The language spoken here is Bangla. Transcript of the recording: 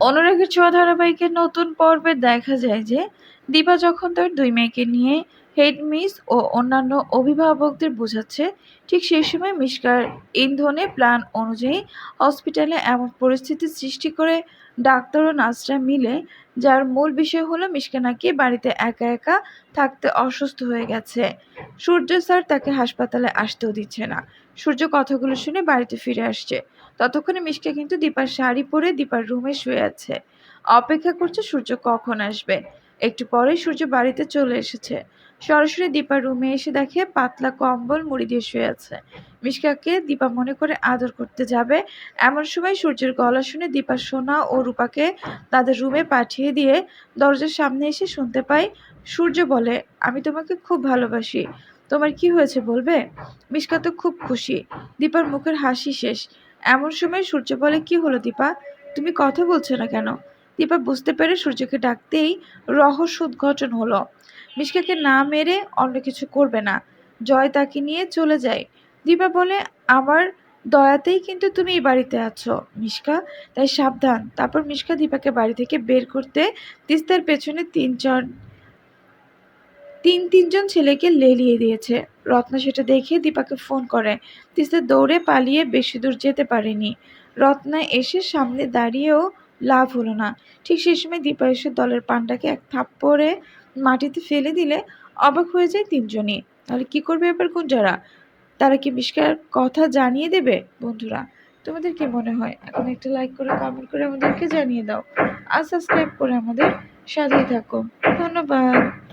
অনুরাগের ছোঁয়া ধারাবাহিকের নতুন পর্বে দেখা যায় যে দীপা যখন তার দুই মেয়েকে নিয়ে হেড মিস ও অন্যান্য অভিভাবকদের বোঝাচ্ছে, ঠিক সেই সময় মিশকার ইন্ধনে প্ল্যান অনুযায়ী হসপিটালে এমন পরিস্থিতি সৃষ্টি করে ডাক্তার ও নার্সরা মিলে, যার মূল বিষয় হলো মিশকা নাকি বাড়িতে একা একা থাকতে অসুস্থ হয়ে গেছে। সূর্য স্যার তাকে হাসপাতালে আসতেও দিচ্ছে না। সূর্য কথাগুলো শুনে বাড়িতে ফিরে আসছে। ততক্ষণে মিশকা কিন্তু দীপার শাড়ি পরে দীপার রুমে শুয়ে আছে। অপেক্ষা করছে সূর্য কখন আসবে। একটু পরেই সূর্য বাড়িতে চলে এসেছে। সরাসরি দীপার রুমে এসে দেখে পাতলা কম্বল মুড়ি দিয়ে শুয়ে আছে। মিশকাকে দীপা মনে করে আদর করতে যাবে। এমন সময় সূর্যের গলা শুনে দীপা, সোনা ও রূপাকে তাদের রুমে পাঠিয়ে দিয়ে দরজার সামনে এসে শুনতে পাই সূর্য বলে, আমি তোমাকে খুব ভালোবাসি। তোমার কি হয়েছে বলবে? মিশকা তো খুব খুশি। দীপার মুখের হাসি শেষ। এমন সময় সূর্য বলে, কি হলো দীপা? তুমি কথা বলছো না কেন? দীপা বুঝতে পেরে সূর্যকে ডাকতেই রহস্য উদ্ঘাটন হলো। মিশকাকে না মেরে অন্য কিছু করবে না। জয় তাকে নিয়ে চলে যায়। দীপা বলে, আমার দয়াতেই কিন্তু তুমি এই বাড়িতে আছো। মিশকা, তাই সাবধান। তারপর মিশকা দীপাকে বাড়ি থেকে বের করতে তিস্তার পেছনে তিনজন, তিন তিনজন ছেলেকে লেলিয়ে দিয়েছে। রত্না সেটা দেখে দীপাকে ফোন করে। তিস্তা দৌড়ে পালিয়ে বেশি দূর যেতে পারেনি। রত্না এসে সামনে দাঁড়িয়েও লাভ হলো না। ঠিক সেই সময় দীপা দলের পান্ডাকে এক থাপ্পড়ে মাটিতে ফেলে দিলে অবাক হয়ে যায় তিনজনই। তাহলে কি করবে এবার গুঞ্জারা? তারা কি বিষ্কার কথা জানিয়ে দেবে? বন্ধুরা, তোমাদের কি মনে হয়? এখন একটা লাইক করে কমেন্ট করে আমাদেরকে জানিয়ে দাও। আর সাবস্ক্রাইব করে আমাদের সাথেই থাকো। ধন্যবাদ।